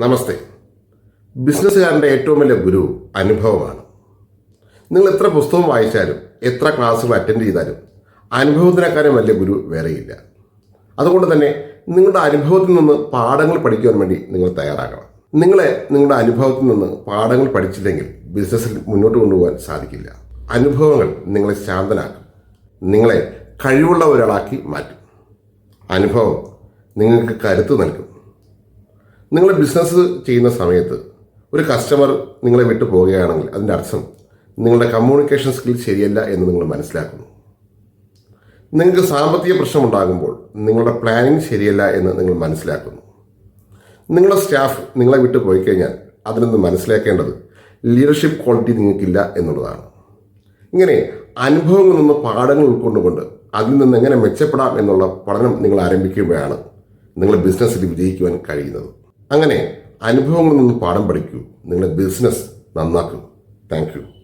നമസ്തേ. ബിസിനസ്സുകാരന്റെ ഏറ്റവും വലിയ ഗുരു അനുഭവമാണ്. നിങ്ങൾ എത്ര പുസ്തകം വായിച്ചാലും എത്ര ക്ലാസ്സുകൾ അറ്റൻഡ് ചെയ്താലും അനുഭവത്തിനേക്കാളും വലിയ ഗുരു വേറെയില്ല. അതുകൊണ്ട് തന്നെ നിങ്ങളുടെ അനുഭവത്തിൽ നിന്ന് പാഠങ്ങൾ പഠിക്കുവാൻ വേണ്ടി നിങ്ങൾ തയ്യാറാകണം. നിങ്ങളെ നിങ്ങളുടെ അനുഭവത്തിൽ നിന്ന് പാഠങ്ങൾ പഠിച്ചില്ലെങ്കിൽ ബിസിനസ്സിൽ മുന്നോട്ട് കൊണ്ടുപോകാൻ സാധിക്കില്ല. അനുഭവങ്ങൾ നിങ്ങളെ ശാന്തനാക്കും. നിങ്ങളെ കഴിവുള്ള ഒരാളാക്കി മാറ്റും. അനുഭവം നിങ്ങൾക്ക് കരുത്ത് നൽകും. നിങ്ങൾ ബിസിനസ് ചെയ്യുന്ന സമയത്ത് ഒരു കസ്റ്റമർ നിങ്ങളെ വിട്ടു പോവുകയാണെങ്കിൽ അതിന്റെ അർത്ഥം നിങ്ങളുടെ കമ്മ്യൂണിക്കേഷൻ സ്കിൽ ശരിയല്ല എന്ന് നിങ്ങൾ മനസ്സിലാക്കുന്നു. നിങ്ങൾക്ക് സാമ്പത്തിക പ്രശ്നമുണ്ടാകുമ്പോൾ നിങ്ങളുടെ പ്ലാനിങ് ശരിയല്ല എന്ന് നിങ്ങൾ മനസ്സിലാക്കുന്നു. നിങ്ങളുടെ സ്റ്റാഫ് നിങ്ങളെ വിട്ടു പോയി കഴിഞ്ഞാൽ അതിൽ നിന്ന് മനസ്സിലാക്കേണ്ടത് ലീഡർഷിപ്പ് ക്വാളിറ്റി നിങ്ങൾക്കില്ല എന്നുള്ളതാണ്. ഇങ്ങനെ അനുഭവങ്ങളിൽ നിന്ന് പാഠങ്ങൾ ഉൾക്കൊണ്ടുകൊണ്ട് അതിൽ നിന്ന് എങ്ങനെ മെച്ചപ്പെടാം എന്നുള്ള പഠനം നിങ്ങൾ ആരംഭിക്കുമ്പോഴാണ് നിങ്ങളുടെ ബിസിനസ്സിൽ വിജയിക്കുവാൻ കഴിയുന്നത്. അങ്ങനെ അനുഭവങ്ങളിൽ നിന്ന് പാഠം പഠിക്കൂ. നിങ്ങളുടെ ബിസിനസ് നന്നാക്കൂ. താങ്ക്